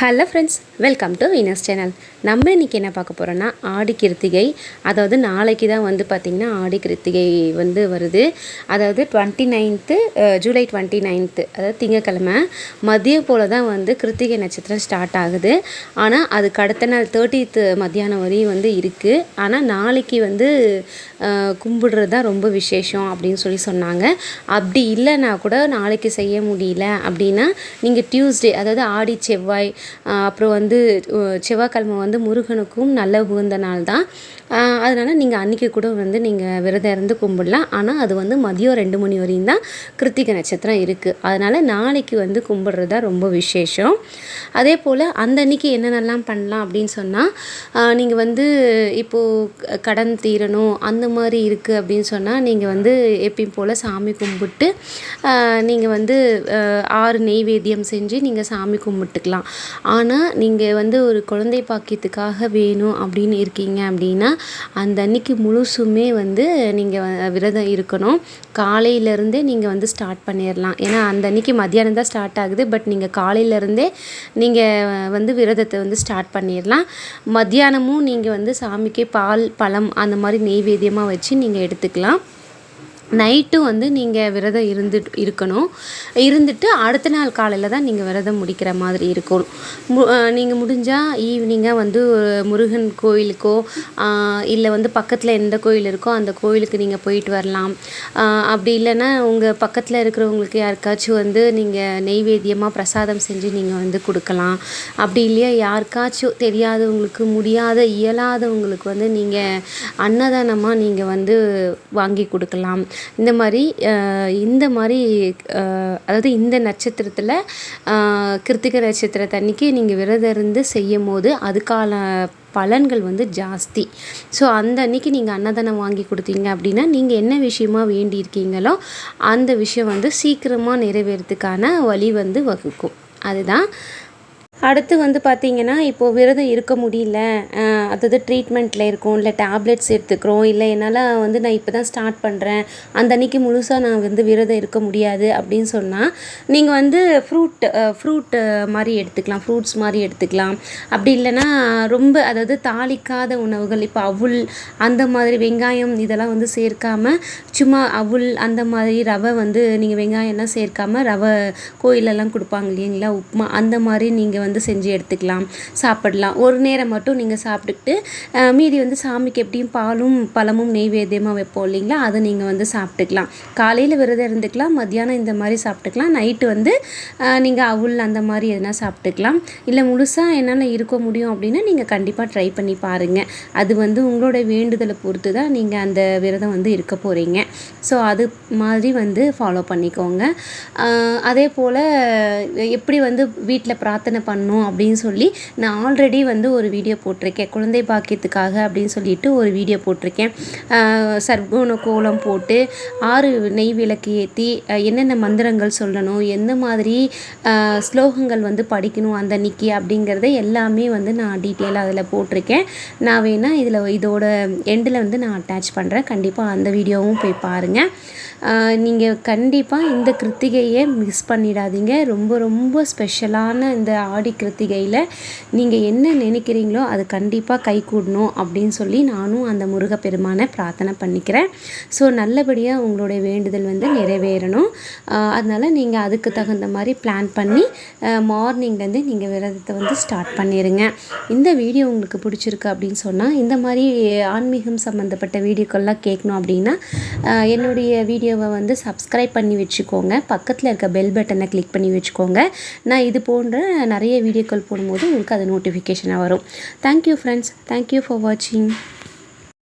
Hello friends welcome to இனஸ் channel நம்ம இன்றைக்கி என்ன பார்க்க போகிறோன்னா ஆடி கிருத்திகை. அதாவது நாளைக்கு தான் வந்து பார்த்திங்கன்னா ஆடி கிருத்திகை வந்து வருது. அதாவது twenty ninth July twenty ninth அதாவது திங்கக்கிழமை. மதியம் போல் தான் வந்து கிருத்திகை நட்சத்திரம் ஸ்டார்ட் ஆகுது. ஆனால் அதுக்கு அடுத்த நாள் தேர்ட்டித்து மத்தியானம் வரையும் வந்து இருக்குது ஆனால் நாளைக்கு வந்து கும்பிடுறது தான் ரொம்ப விசேஷம் அப்படின்னு சொல்லி சொன்னாங்க. அப்படி இல்லைன்னா கூட நாளைக்கு செய்ய முடியல அப்படின்னா நீங்கள் டியூஸ்டே அதாவது ஆடி செவ்வாய் அப்புறம் வந்து செவ்வாய்க்கிழமை வந்து முருகனுக்கும் நல்ல உகந்த நாள் தான் அதனால் நீங்கள் அன்றைக்கி கூட வந்து நீங்கள் விரதம் இருந்து கும்பிடலாம். ஆனால் அது வந்து மதியம் ரெண்டு மணி வரையும் தான் கிருத்திகை நட்சத்திரம் இருக்குது அதனால் நாளைக்கு வந்து கும்பிட்றது தான் ரொம்ப விசேஷம். அதே போல் அந்த அன்னைக்கு என்னென்னலாம் பண்ணலாம் அப்படின்னு சொன்னால் நீங்கள் வந்து இப்போது கடன் தீரணும் அந்த மாதிரி இருக்குது அப்படின்னு சொன்னால் நீங்கள் வந்து எப்பயும் போல் சாமி கும்பிட்டு நீங்கள் வந்து ஆறு நெய்வேத்தியம் செஞ்சு நீங்கள் சாமி கும்பிட்டுக்கலாம். ஆனால் நீங்கள் வந்து ஒரு குழந்தை பாக்கியத்துக்காக வேணும் அப்படின்னு இருக்கீங்க அப்படின்னா அந்த அன்னைக்கு முழுசுமே வந்து நீங்கள் விரதம் இருக்கணும். காலையிலேருந்தே நீங்கள் வந்து ஸ்டார்ட் பண்ணிடலாம் ஏன்னா அந்த அன்னைக்கு மத்தியானம் தான் ஸ்டார்ட் ஆகுது. பட் நீங்கள் காலையிலேருந்தே நீங்கள் வந்து விரதத்தை வந்து ஸ்டார்ட் பண்ணிடலாம் மத்தியானமும் நீங்கள் வந்து சாமிக்கு பால் பழம் அந்த மாதிரி நெய்வேத்தியமாக வச்சு நீங்கள் எடுத்துக்கலாம். நைட்டும் வந்து நீங்கள் விரதம் இருந்து இருக்கணும். இருந்துட்டு அடுத்த நாள் காலையில் தான் நீங்கள் விரதம் முடிக்கிற மாதிரி இருக்கும். மு நீங்கள் முடிஞ்சால் ஈவினிங்காக வந்து முருகன் கோயிலுக்கோ இல்லை வந்து பக்கத்தில் எந்த கோயில் இருக்கோ அந்த கோயிலுக்கு நீங்கள் போயிட்டு வரலாம். அப்படி இல்லைன்னா உங்கள் பக்கத்தில் இருக்கிறவங்களுக்கு யாருக்காச்சும் வந்து நீங்கள் நெய்வேத்தியமாக பிரசாதம் செஞ்சு நீங்கள் வந்து கொடுக்கலாம். அப்படி இல்லையா? யாருக்காச்சும் தெரியாதவங்களுக்கு முடியாத இயலாதவங்களுக்கு வந்து நீங்கள் அன்னதானமாக நீங்கள் வந்து வாங்கி கொடுக்கலாம். இந்த மாதிரி இந்த மாதிரி அதாவது இந்த நட்சத்திரத்தில் கிருத்திகை நட்சத்திரத்தன்னைக்கு நீங்கள் விரதம் இருந்து செய்யும் போது அதுக்கான பலன்கள் வந்து ஜாஸ்தி. ஸோ அந்த அன்னைக்கு நீங்கள் அன்னதானம் வாங்கி கொடுத்தீங்க அப்படின்னா நீங்கள் என்ன விஷயமா வேண்டியிருக்கீங்களோ அந்த விஷயம் வந்து சீக்கிரமாக நிறைவேறதுக்கான வழி வந்து வகுக்கும். அதுதான் அடுத்து வந்து பார்த்தீங்கன்னா இப்போது விரதம் இருக்க முடியல. அதாவது ட்ரீட்மெண்ட்டில் இருக்கும் இல்லை டேப்லெட்ஸ் எடுத்துக்கிறோம் இல்லை என்னால் வந்து நான் இப்போ தான் ஸ்டார்ட் பண்ணுறேன் அந்த அன்னைக்கு முழுசாக நான் வந்து விரதம் இருக்க முடியாது அப்படின்னு சொன்னால் நீங்கள் வந்து ஃப்ரூட் ஃப்ரூட் மாதிரி எடுத்துக்கலாம் ஃப்ரூட்ஸ் மாதிரி எடுத்துக்கலாம். அப்படி இல்லைன்னா ரொம்ப அதாவது தாளிக்காத உணவுகள் இப்போ அவுல் அந்த மாதிரி வெங்காயம் இதெல்லாம் வந்து சேர்க்காம சும்மா அவுல் அந்த மாதிரி ரவை வந்து நீங்கள் வெங்காயம்லாம் சேர்க்காம ரவை கோயிலெல்லாம் கொடுப்பாங்க இல்லைங்களா உப்புமா அந்த மாதிரி நீங்கள் வந்து செஞ்சு எடுத்துக்கலாம் சாப்பிடலாம். ஒரு நேரம் மட்டும் நீங்கள் சாப்பிட்டுக்கிட்டு மீதி வந்து சாமிக்கு எப்படியும் பாலும் பழமும் நெய்வேத்தியமாக வைப்போம் இல்லைங்களா? அதை நீங்கள் வந்து சாப்பிட்டுக்கலாம். காலையில் விரதம் இருந்துக்கலாம் மத்தியானம் இந்த மாதிரி சாப்பிட்டுக்கலாம். நைட்டு வந்து நீங்கள் அவுல் அந்த மாதிரி எதனா சாப்பிட்டுக்கலாம். இல்லை முழுசாக என்னால் இருக்க முடியும் அப்படின்னா நீங்கள் கண்டிப்பாக ட்ரை பண்ணி பாருங்கள் அது வந்து உங்களோட வேண்டுதலை பொறுத்து தான் நீங்கள் அந்த விரதம் வந்து இருக்க போகிறீங்க ஸோ அது மாதிரி வந்து ஃபாலோ பண்ணிக்கோங்க. அதே போல் எப்படி வந்து வீட்டில் பிரார்த்தனை பண்ணணும் அப்படின்னு சொல்லி நான் ஆல்ரெடி வந்து ஒரு வீடியோ போட்டிருக்கேன். குழந்தை பாக்கியத்துக்காக அப்படின்னு சொல்லிட்டு ஒரு வீடியோ போட்டிருக்கேன். சர்க்குண கோலம் போட்டு ஆறு நெய் விளக்கு ஏற்றி என்னென்ன மந்திரங்கள் சொல்லணும் எந்த மாதிரி ஸ்லோகங்கள் வந்து படிக்கணும் அந்த நிக்கி அப்படிங்கிறத எல்லாமே வந்து நான் டீட்டெயிலாக அதில் போட்டிருக்கேன். நான் வேணால் இதில் இதோட எண்டில் வந்து நான் அட்டாச் பண்ணுறேன் கண்டிப்பாக அந்த வீடியோவும் போய் பாருங்கள் நீங்கள் கண்டிப்பாக இந்த கிருத்திகையை மிஸ் பண்ணிடாதீங்க. ரொம்ப ரொம்ப ஸ்பெஷலான இந்த ஆடி கிருத்திகையில் நீங்கள் என்ன நினைக்கிறீங்களோ அது கண்டிப்பாக கை கூடணும் அப்படின்னு சொல்லி நானும் அந்த முருகப்பெருமானை பிரார்த்தனை பண்ணிக்கிறேன். ஸோ நல்லபடியாக உங்களுடைய வேண்டுதல் வந்து நிறைவேறணும். அதனால் நீங்கள் அதுக்கு தகுந்த மாதிரி பிளான் பண்ணி மார்னிங்லேருந்து நீங்கள் விரதத்தை வந்து ஸ்டார்ட் பண்ணிடுங்க இந்த வீடியோ உங்களுக்கு பிடிச்சிருக்கு அப்படின்னு சொன்னால் இந்த மாதிரி ஆன்மீகம் சம்மந்தப்பட்ட வீடியோக்கள்லாம் கேட்கணும் அப்படின்னா என்னுடைய வீடியோவை வந்து சப்ஸ்கிரைப் பண்ணி வச்சுக்கோங்க. பக்கத்தில் இருக்க பெல் பட்டனை கிளிக் பண்ணி வச்சுக்கோங்க. நான் இது போன்ற நிறைய வீடியோக்கள் போடும்போது உங்களுக்கு அது நோட்டிஃபிகேஷனாக வரும். தேங்க்யூ ஃப்ரெண்ட்ஸ் தேங்க்யூ ஃபார் வாட்சிங்